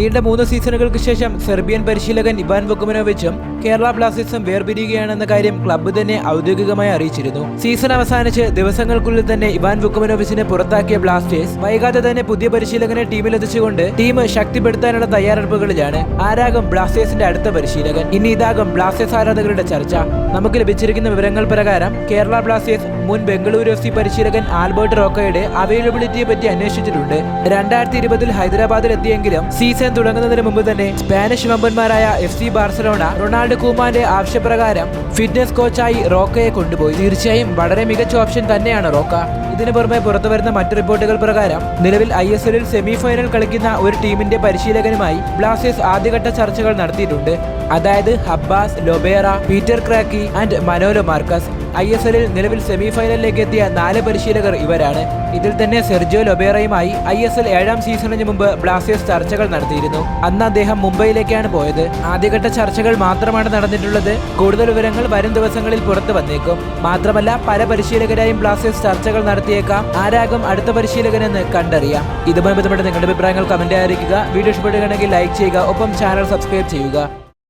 നീണ്ട മൂന്ന് സീസണുകൾക്ക് ശേഷം സെർബിയൻ പരിശീലകൻ ഇവാൻ വുക്കുമനോവിച്ചും കേരള ബ്ലാസ്റ്റേഴ്സും വേർപിരിയുകയാണെന്ന കാര്യം ക്ലബ്ബ് തന്നെ ഔദ്യോഗികമായി അറിയിച്ചിരുന്നു. സീസൺ അവസാനിച്ച് ദിവസങ്ങൾക്കുള്ളിൽ തന്നെ ഇവാൻ വുക്കുമനോവിച്ചിനെ പുറത്താക്കിയ ബ്ലാസ്റ്റേഴ്സ് വൈകാതെ തന്നെ പുതിയ പരിശീലകനെ ടീമിലെത്തിച്ചുകൊണ്ട് ടീം ശക്തിപ്പെടുത്താനുള്ള തയ്യാറെടുപ്പുകളിലാണ് ആരാകും ബ്ലാസ്റ്റേഴ്സിന്റെ അടുത്ത പരിശീലകൻ. ഇനി ഇതാകും ബ്ലാസ്റ്റേഴ്സ് ആരാധകരുടെ ചർച്ച. നമുക്ക് ലഭിച്ചിരിക്കുന്ന വിവരങ്ങൾ പ്രകാരം കേരള ബ്ലാസ്റ്റേഴ്സ് മുൻ ബംഗളൂരു എഫ് സി പരിശീലകൻ ആൽബർട്ട് റോക്കയുടെ അവൈലബിലിറ്റിയെ പറ്റി അന്വേഷിച്ചിട്ടുണ്ട്. രണ്ടായിരത്തി ഇരുപതിൽ ഹൈദരാബാദിൽ എത്തിയെങ്കിലും സീസൺ തുടങ്ങുന്നതിന് മുമ്പ് തന്നെ സ്പാനിഷ് വമ്പന്മാരായ എഫ് സി ബാർസലോണ റൊണാൾഡോ കുമാന്റെ ആവശ്യപ്രകാരം ഫിറ്റ്നസ് കോച്ചായി റോക്കയെ കൊണ്ടുപോയി. തീർച്ചയായും വളരെ മികച്ച ഓപ്ഷൻ തന്നെയാണ് റോക്ക. ഇതിനു പുറമെ പുറത്തുവരുന്ന മറ്റ് റിപ്പോർട്ടുകൾ പ്രകാരം നിലവിൽ ഐ എസ് എല്ലിൽ സെമി ഫൈനൽ കളിക്കുന്ന ഒരു ടീമിന്റെ പരിശീലകനുമായി ബ്ലാസ്റ്റേഴ്സ് ആദ്യഘട്ട ചർച്ചകൾ നടത്തിയിട്ടുണ്ട്. അതായത് Habas Lobera Peter ക്രാക്കി and Manolo Marquez. I S എല്ലിൽ നിലവിൽ സെമി ഫൈനലിലേക്ക് എത്തിയ നാല് പരിശീലകർ ഇവരാണ്. ഇതിൽ തന്നെ സെർജിയോ ലൊബേറയുമായി ഐ എസ് എൽ ഏഴാം സീസണിന് മുമ്പ് ബ്ലാസ്റ്റേഴ്സ് ചർച്ചകൾ നടത്തിയിരുന്നു അന്ന് അദ്ദേഹം മുംബൈയിലേക്കാണ് പോയത്. ആദ്യഘട്ട ചർച്ചകൾ മാത്രമാണ് നടന്നിട്ടുള്ളത്. കൂടുതൽ വിവരങ്ങൾ വരും ദിവസങ്ങളിൽ പുറത്തു വന്നേക്കും. മാത്രമല്ല പല പരിശീലകരായും ബ്ലാസ്റ്റേഴ്സ് ചർച്ചകൾ നടത്തിയേക്കാം. ആരാകും അടുത്ത പരിശീലകനെന്ന് കണ്ടറിയാം. ഇതുമായി ബന്ധപ്പെട്ട് നിങ്ങളുടെ അഭിപ്രായങ്ങൾ കമന്റ് അറിയിക്കുക. വീഡിയോ ഇഷ്ടപ്പെടുകയാണെങ്കിൽ ലൈക്ക് ചെയ്യുക. ഒപ്പം ചാനൽ സബ്സ്ക്രൈബ് ചെയ്യുക.